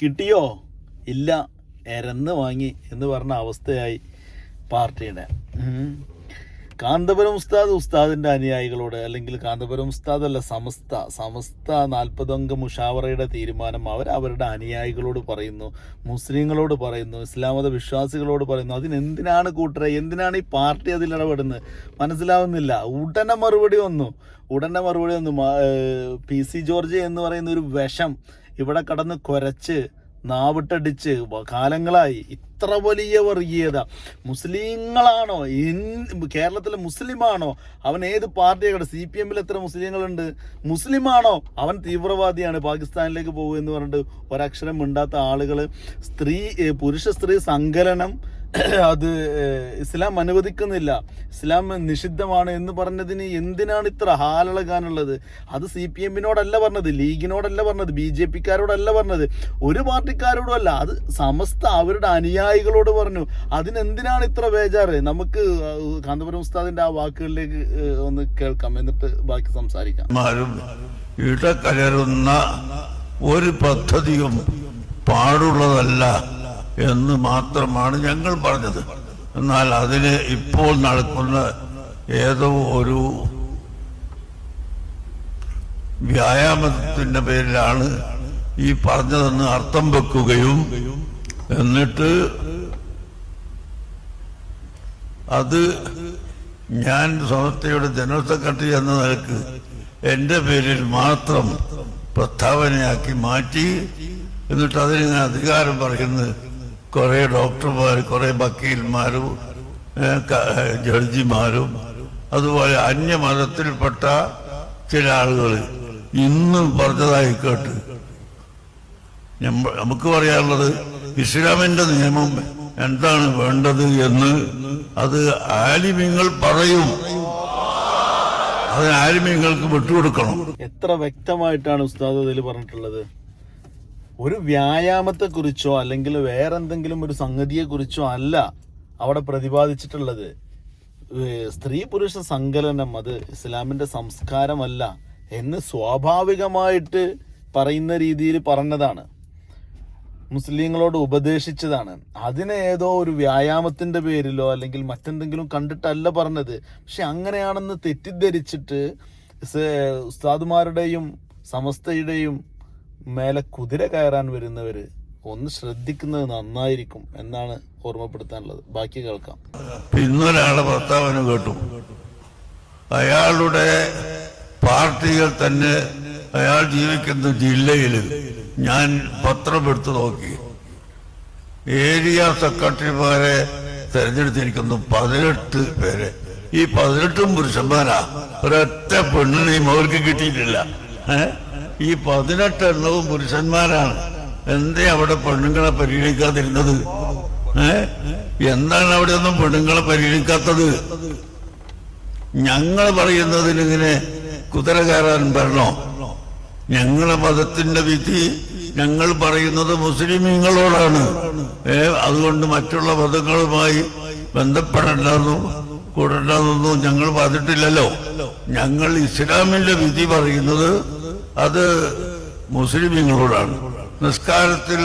കിട്ടിയോ? ഇല്ല. എരന്ന് വാങ്ങി എന്ന് പറഞ്ഞ അവസ്ഥയായി പാർട്ടിയുടെ. കാന്തപുരം ഉസ്താദ് ഉസ്താദിന്റെ അനുയായികളോട് അല്ലെങ്കിൽ കാന്തപുരം ഉസ്താദ് അല്ല സമസ്ത സമസ്ത നാൽപ്പതംഗ മുഷാവറയുടെ തീരുമാനം അവർ അവരുടെ അനുയായികളോട് പറയുന്നു മുസ്ലിങ്ങളോട് പറയുന്നു ഇസ്ലാമത വിശ്വാസികളോട് പറയുന്നു. അതിനെന്തിനാണ് കൂട്ടരെ? എന്തിനാണ് ഈ പാർട്ടി അതിൽ ഇടപെടുന്നത്? മനസ്സിലാവുന്നില്ല. ഉടനെ മറുപടി വന്നു. ഉടനെ മറുപടി വന്നു. പി സി ജോർജ് എന്ന് പറയുന്ന ഒരു വിഷം ഇവിടെ കടന്ന് കുരച്ച് നാവിട്ടടിച്ച് കാലങ്ങളായി. ഇത്ര വലിയ വർഗീയത. മുസ്ലിങ്ങളാണോ? കേരളത്തിലെ മുസ്ലിമാണോ? അവൻ ഏത് പാർട്ടിയാണ് സി പി എമ്മിൽ എത്ര മുസ്ലിങ്ങളുണ്ട്? മുസ്ലിമാണോ? അവൻ തീവ്രവാദിയാണ് പാകിസ്ഥാനിലേക്ക് പോകുമെന്ന് പറഞ്ഞിട്ട് ഒരക്ഷരം മിണ്ടാത്ത ആളുകൾ സ്ത്രീ പുരുഷ സ്ത്രീ സങ്കലനം അത് ഇസ്ലാം അനുവദിക്കുന്നില്ല. ഇസ്ലാം നിഷിദ്ധമാണ് എന്ന് പറഞ്ഞതിന് എന്തിനാണ് ഇത്ര ഹാലളകാനുള്ളത്? അത് സി പി എമ്മിനോടല്ല പറഞ്ഞത് ലീഗിനോടല്ല പറഞ്ഞത് ബി ജെ പിക്കാരോടല്ല പറഞ്ഞത്. ഒരു പാർട്ടിക്കാരോടും അല്ല അത് സമസ്ത അവരുടെ അനുയായികളോട് പറഞ്ഞു. അതിനെന്തിനാണ് ഇത്ര ബേജാറ്? നമുക്ക് കാന്തപുരം ഉസ്താദിന്റെ ആ വാക്കുകളിലേക്ക് ഒന്ന് കേൾക്കാം എന്നിട്ട് ബാക്കി സംസാരിക്കാം. ഒരു പദ്ധതിയും പാടുള്ളതല്ല. എന്ന് മാത്രമാണ് ഞങ്ങൾ പറഞ്ഞത്. എന്നാൽ അതിന് ഇപ്പോൾ നടക്കുന്ന ഏതോ ഒരു വ്യായാമത്തിന്റെ പേരിലാണ് ഈ പറഞ്ഞതെന്ന് അർത്ഥം വെക്കുകയും എന്നിട്ട് അത് ഞാൻ സമസ്തയുടെ ജനറൽ സെക്രട്ടറി എന്ന നിലയ്ക്ക് എന്റെ പേരിൽ മാത്രം പ്രസ്താവനയാക്കി മാറ്റി എന്നിട്ട് അതിന് ഞാൻ അധികാരം പറയുന്നത് കുറെ ഡോക്ടർമാർ കുറെ വക്കീൽമാരും ജഡ്ജിമാരും അതുപോലെ അന്യമതത്തിൽപ്പെട്ട ചില ആളുകൾ ഇന്നും പറഞ്ഞതായി കേട്ട്. നമുക്ക് പറയാനുള്ളത് ഇസ്ലാമിന്റെ നിയമം എന്താണ് വേണ്ടത് എന്ന് അത് ആലിമ്യങ്ങൾ പറയും. അത് ആലിമ്യങ്ങൾക്ക് വിട്ടുകൊടുക്കണം. എത്ര വ്യക്തമായിട്ടാണ് ഉസ്താദ് അതിൽ പറഞ്ഞിട്ടുള്ളത്? ഒരു വ്യായാമത്തെക്കുറിച്ചോ അല്ലെങ്കിൽ വേറെന്തെങ്കിലും ഒരു സംഗതിയെക്കുറിച്ചോ അല്ല അവിടെ പ്രതിപാദിച്ചിട്ടുള്ളത്. സ്ത്രീ പുരുഷ സങ്കലനം അത് ഇസ്ലാമിന്റെ സംസ്കാരമല്ല എന്ന് സ്വാഭാവികമായിട്ട് പറയുന്ന രീതിയിൽ പറഞ്ഞതാണ്. മുസ്ലിങ്ങളോട് ഉപദേശിച്ചതാണ്. അതിനെ ഏതോ ഒരു വ്യായാമത്തിന്റെ പേരിലോ അല്ലെങ്കിൽ മറ്റെന്തെങ്കിലും കണ്ടിട്ടല്ല പറഞ്ഞത്. പക്ഷെ അങ്ങനെയാണെന്ന് തെറ്റിദ്ധരിച്ചിട്ട് ഉസ്താദുമാരുടെയും സമസ്തയുടെയും മേലെ കുതിര കയറാൻ വരുന്നവർ ഒന്ന് ശ്രദ്ധിക്കുന്നത് നന്നായിരിക്കും എന്നാണ് ഓർമ്മപ്പെടുത്താനുള്ളത്. ബാക്കി കേൾക്കാം. ഇന്നൊരാളെ പ്രസ്താവന കേട്ടു. അയാളുടെ പാർട്ടികൾ തന്നെ അയാൾ ജീവിക്കുന്ന ജില്ലയിൽ ഞാൻ പത്രമെടുത്തു നോക്കി. ഏരിയ സെക്രട്ടറിമാരെ തെരഞ്ഞെടുത്തിരിക്കുന്നു പതിനെട്ട് പേരെ. ഈ പതിനെട്ടും പുരുഷന്മാരാ. ഒരൊറ്റ പെണ്ണിനെയും അവർക്ക് കിട്ടിയിട്ടില്ല. ഏ? ഈ പതിനെട്ടെണ്ണവും പുരുഷന്മാരാണ്. എന്തേ അവിടെ പെണ്ണുങ്ങളെ പരിഗണിക്കാതിരുന്നത്? ഏ? എന്താണ് അവിടെ ഒന്നും പെണ്ണുങ്ങളെ പരിഗണിക്കാത്തത്? ഞങ്ങൾ പറയുന്നതിൽ ഇങ്ങനെ കുതിര കയറാൻ വരണോ ഞങ്ങളെ മതത്തിന്റെ വിധി ഞങ്ങൾ പറയുന്നത് മുസ്ലിമീങ്ങളോടാണ്. ഏ അതുകൊണ്ട് മറ്റുള്ള മതങ്ങളുമായി ബന്ധപ്പെടണ്ടെന്നും കൂടണ്ടെന്നൊന്നും ഞങ്ങൾ പറഞ്ഞിട്ടില്ലല്ലോ. ഞങ്ങൾ ഇസ്ലാമിന്റെ വിധി പറയുന്നത് അത് മുസ്ലിമീങ്ങളോടാണ്. നിസ്കാരത്തിൽ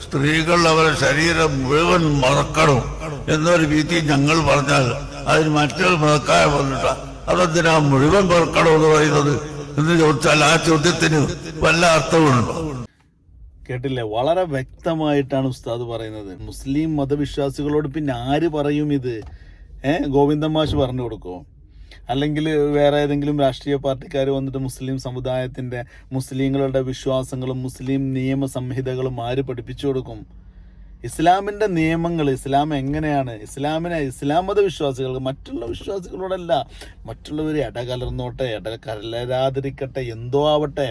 സ്ത്രീകൾ അവരുടെ ശരീരം മുഴുവൻ മറക്കണം എന്നൊരു രീതി ഞങ്ങൾ പറഞ്ഞാൽ അതിന് മറ്റൊരു മതക്കാരെ വന്നിട്ട അതെന്തിനാ മുഴുവൻ മറക്കണം എന്ന് പറയുന്നത് എന്ന് ചോദിച്ചാൽ ആ ചോദ്യത്തിന് വല്ല അർത്ഥമുണ്ടോ? കേട്ടില്ലേ? വളരെ വ്യക്തമായിട്ടാണ് ഉസ്താദ് പറയുന്നത്. മുസ്ലിം മതവിശ്വാസികളോട് പിന്നെ ആര് പറയും ഇത്? ഏഹ് ഗോവിന്ദൻ മാഷ് പറഞ്ഞു കൊടുക്കോ? അല്ലെങ്കിൽ വേറെ ഏതെങ്കിലും രാഷ്ട്രീയ പാർട്ടിക്കാർ വന്നിട്ട് മുസ്ലിം സമുദായത്തിന്റെ മുസ്ലിങ്ങളുടെ വിശ്വാസങ്ങളും മുസ്ലിം നിയമ സംഹിതകളും ആര് പഠിപ്പിച്ചു കൊടുക്കും? ഇസ്ലാമിന്റെ നിയമങ്ങൾ ഇസ്ലാം എങ്ങനെയാണ്? ഇസ്ലാമിനെ ഇസ്ലാം മത വിശ്വാസികൾക്ക് മറ്റുള്ള വിശ്വാസികളോടല്ല മറ്റുള്ളവർ ഇടകലർന്നോട്ടെ ഇടകലരാതിരിക്കട്ടെ എന്തോ ആവട്ടെ.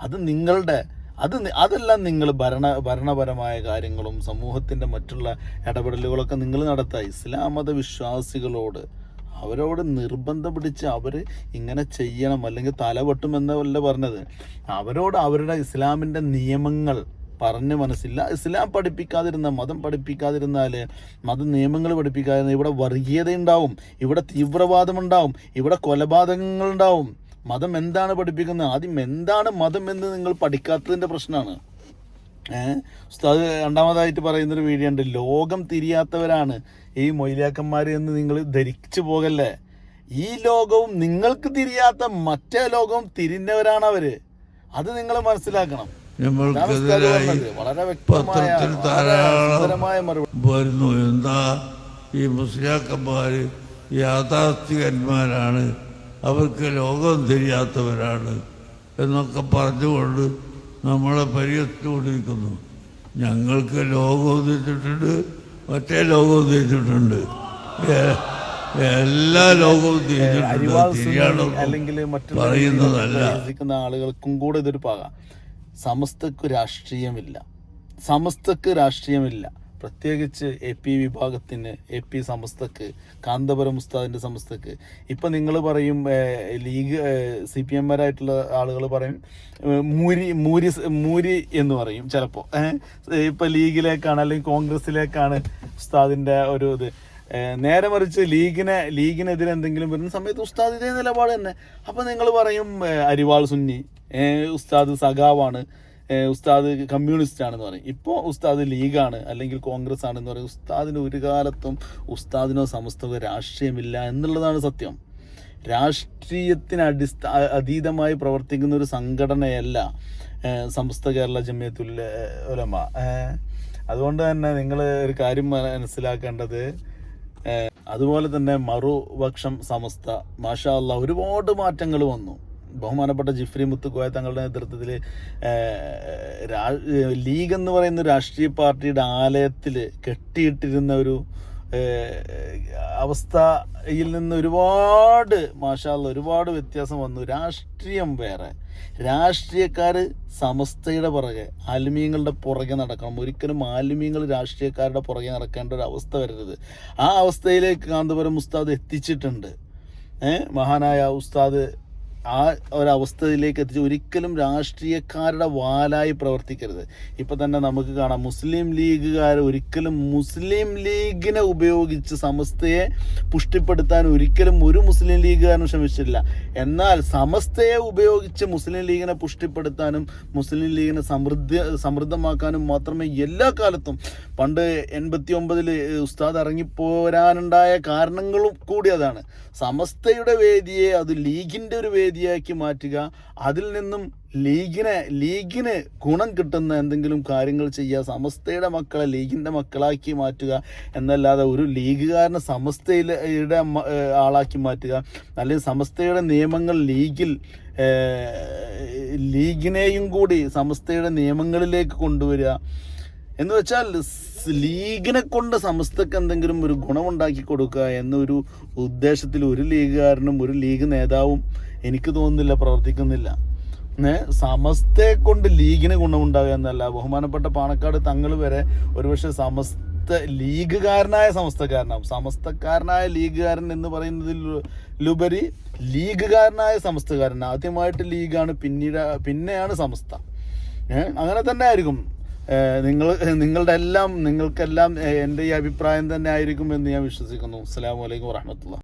അത് നിങ്ങളുടെ അത് അതെല്ലാം നിങ്ങൾ ഭരണ ഭരണപരമായ കാര്യങ്ങളും സമൂഹത്തിന്റെ മറ്റുള്ള ഇടപെടലുകളൊക്കെ നിങ്ങൾ നടത്തുക. ഇസ്ലാം മത വിശ്വാസികളോട് അവരോട് നിർബന്ധം പിടിച്ച് അവർ ഇങ്ങനെ ചെയ്യണം അല്ലെങ്കിൽ തലവെട്ടുമെന്നല്ല പറഞ്ഞത്. അവരോട് അവരുടെ ഇസ്ലാമിന്റെ നിയമങ്ങൾ പറഞ്ഞ് മനസ്സില്ല. ഇസ്ലാം പഠിപ്പിക്കാതിരുന്ന മതം പഠിപ്പിക്കാതിരുന്നാൽ മത നിയമങ്ങൾ പഠിപ്പിക്കാതിരുന്ന ഇവിടെ വർഗീയത ഉണ്ടാവും ഇവിടെ തീവ്രവാദം ഉണ്ടാവും ഇവിടെ കൊലപാതകങ്ങൾ ഉണ്ടാവും മതം എന്താണ് പഠിപ്പിക്കുന്നത്? ആദ്യം എന്താണ് മതം എന്ന് നിങ്ങൾ പഠിക്കാത്തതിന്റെ പ്രശ്നമാണ്. ഉസ്താദ് രണ്ടാമതായിട്ട് പറയുന്നൊരു വീഡിയോ ഉണ്ട്. ലോകം തിരിയാത്തവരാണ്. ഈ മൊയിലാക്കന്മാർ എന്ന് നിങ്ങൾ ധരിച്ചു പോകല്ലേ? ഈ ലോകവും നിങ്ങൾക്ക് തിരിയാത്ത മറ്റേ ലോകവും തിരിഞ്ഞവരാണ് അവർ. അത് നിങ്ങൾ മനസ്സിലാക്കണം. വളരെ വ്യക്തമായ വരുന്നു. എന്താ? ഈ മുസ്ലിയാക്കന്മാർ യാഥാർത്ഥികന്മാരാണ് അവർക്ക് ലോകം തിരിയാത്തവരാണ് എന്നൊക്കെ പറഞ്ഞുകൊണ്ട് നമ്മളെ പരിഹരിച്ചുകൊണ്ടിരിക്കുന്നു ഞങ്ങൾക്ക് ലോകം ഉദ്ദേശിച്ചിട്ടുണ്ട് മറ്റേ ലോകം ഉദ്ദേശിച്ചിട്ടുണ്ട് എല്ലാ ലോകവും അല്ലെങ്കിൽ മറ്റുള്ള ആളുകൾക്കും കൂടെ ഇതൊരു പാകാം. സമസ്തക്ക് രാഷ്ട്രീയമില്ല. സമസ്തക്ക് രാഷ്ട്രീയമില്ല. പ്രത്യേകിച്ച് എ പി വിഭാഗത്തിന് എ പി സമസ്തക്ക് കാന്തപുരം ഉസ്താദിന്റെ സമസ്തക്ക്. ഇപ്പം നിങ്ങൾ പറയും ലീഗ് സി പി എമ്മാരായിട്ടുള്ള ആളുകൾ പറയും മൂരി മൂരി മൂരി എന്ന് പറയും ചിലപ്പോൾ ഇപ്പം ലീഗിലേക്കാണ് അല്ലെങ്കിൽ കോൺഗ്രസിലേക്കാണ് ഉസ്താദിന്റെ ഒരു ഇത്. നേരെ മറിച്ച് ലീഗിനെ ലീഗിനെതിരെ എന്തെങ്കിലും വരുന്ന സമയത്ത് ഉസ്താദ് ഇതേ നിലപാട് തന്നെ. അപ്പം നിങ്ങൾ പറയും അരിവാൾ സുന്നി ഉസ്താദ് സഖാവാണ്. ഉസ്താദ് കമ്മ്യൂണിസ്റ്റ് ആണെന്ന് പറയും. ഇപ്പോൾ ഉസ്താദ് ലീഗാണ് അല്ലെങ്കിൽ കോൺഗ്രസ് ആണെന്ന് പറയും. ഉസ്താദിന് ഒരു കാലത്തും ഉസ്താദിനോ സമസ്തകോ രാഷ്ട്രീയമില്ല എന്നുള്ളതാണ് സത്യം. രാഷ്ട്രീയത്തിന് അടിസ്ഥാ അതീതമായി പ്രവർത്തിക്കുന്ന ഒരു സംഘടനയല്ല സമസ്ത കേരള ജമിയത്തുൽ ഉലമ. അതുകൊണ്ട് തന്നെ നിങ്ങൾ ഒരു കാര്യം മനസ്സിലാക്കേണ്ടത് അതുപോലെ തന്നെ മറുപക്ഷം സമസ്ത. മാഷാ അല്ല ഒരുപാട് മാറ്റങ്ങൾ വന്നു. ബഹുമാനപ്പെട്ട ജിഫ്രി മുത്തുക്കോയ തങ്ങളുടെ നേതൃത്വത്തിൽ ലീഗ് എന്ന് പറയുന്ന രാഷ്ട്രീയ പാർട്ടിയുടെ ആലയത്തിൽ കെട്ടിയിട്ടിരുന്ന ഒരു അവസ്ഥയിൽ നിന്ന് ഒരുപാട് മാഷാല്ല ഒരുപാട് വ്യത്യാസം വന്നു. രാഷ്ട്രീയം വേറെ. രാഷ്ട്രീയക്കാർ സമസ്തയുടെ പുറകെ ആലുമീങ്ങളുടെ പുറകെ നടക്കണം. ഒരിക്കലും ആലുമീങ്ങൾ രാഷ്ട്രീയക്കാരുടെ പുറകെ നടക്കേണ്ട ഒരു അവസ്ഥ വരരുത്. ആ അവസ്ഥയിലേക്ക് കാന്തപുരം ഉസ്താദ് എത്തിച്ചിട്ടുണ്ട്. മഹാനായ ഉസ്താദ് ആ ഒരവസ്ഥയിലേക്ക് എത്തിച്ച് ഒരിക്കലും രാഷ്ട്രീയക്കാരുടെ വാലായി പ്രവർത്തിക്കരുത്. ഇപ്പം തന്നെ നമുക്ക് കാണാം മുസ്ലിം ലീഗുകാർ ഒരിക്കലും മുസ്ലിം ലീഗിനെ ഉപയോഗിച്ച് സമസ്തയെ പുഷ്ടിപ്പെടുത്താൻ ഒരിക്കലും ഒരു മുസ്ലിം ലീഗുകാരനും ശ്രമിച്ചിട്ടില്ല. എന്നാൽ സമസ്തയെ ഉപയോഗിച്ച് മുസ്ലിം ലീഗിനെ പുഷ്ടിപ്പെടുത്താനും മുസ്ലിം ലീഗിനെ സമൃദ്ധ സമൃദ്ധമാക്കാനും മാത്രമേ എല്ലാ കാലത്തും പണ്ട് എൺപത്തി ഒമ്പതിൽ ഉസ്താദ് ഇറങ്ങിപ്പോരാനുണ്ടായ കാരണങ്ങളും കൂടി അതാണ്. സമസ്തയുടെ വേദിയെ അത് ലീഗിന്റെ ഒരു വേദിയാക്കി മാറ്റുക അതിൽ നിന്നും ലീഗിനെ ലീഗിന് ഗുണം കിട്ടുന്ന എന്തെങ്കിലും കാര്യങ്ങൾ ചെയ്യുക സമസ്തയുടെ മക്കളെ ലീഗിന്റെ മക്കളാക്കി മാറ്റുക എന്നല്ലാതെ ഒരു ലീഗുകാരനെ സമസ്തയുടെ മ- ആളാക്കി മാറ്റുക. അല്ലെങ്കിൽ സമസ്തയുടെ നിയമങ്ങൾ ലീഗിൽ ലീഗിനെയും കൂടി സമസ്തയുടെ നിയമങ്ങളിലേക്ക് കൊണ്ടുവരിക. എന്ന് വെച്ചാൽ ലീഗിനെ കൊണ്ട് സമസ്തക്ക് എന്തെങ്കിലും ഒരു ഗുണമുണ്ടാക്കി കൊടുക്കുക എന്നൊരു ഉദ്ദേശത്തിൽ ഒരു ലീഗുകാരനും ഒരു ലീഗ് നേതാവും എനിക്ക് തോന്നുന്നില്ല പ്രവർത്തിക്കുന്നില്ല. സമസ്തയെ കൊണ്ട് ലീഗിന് ഗുണമുണ്ടാകുക എന്നല്ല. ബഹുമാനപ്പെട്ട പാണക്കാട് തങ്ങൾ വരെ ഒരുപക്ഷെ സമസ്ത ലീഗുകാരനായ സമസ്തക്കാരനാവും. സമസ്തക്കാരനായ ലീഗുകാരൻ എന്ന് പറയുന്നതിലുപരി ലീഗുകാരനായ സമസ്തകാരൻ ആദ്യമായിട്ട് ലീഗാണ് പിന്നീട് പിന്നെയാണ് സമസ്ത. ഏഹ് അങ്ങനെ തന്നെ ആയിരിക്കും. നിങ്ങൾ നിങ്ങളുടെ എല്ലാം നിങ്ങൾക്കെല്ലാം എന്റെ ഈ അഭിപ്രായം തന്നെ ആയിരിക്കും എന്ന് ഞാൻ വിശ്വസിക്കുന്നു. അസ്സാം വലൈക്കും വാഹമത്തുള്ള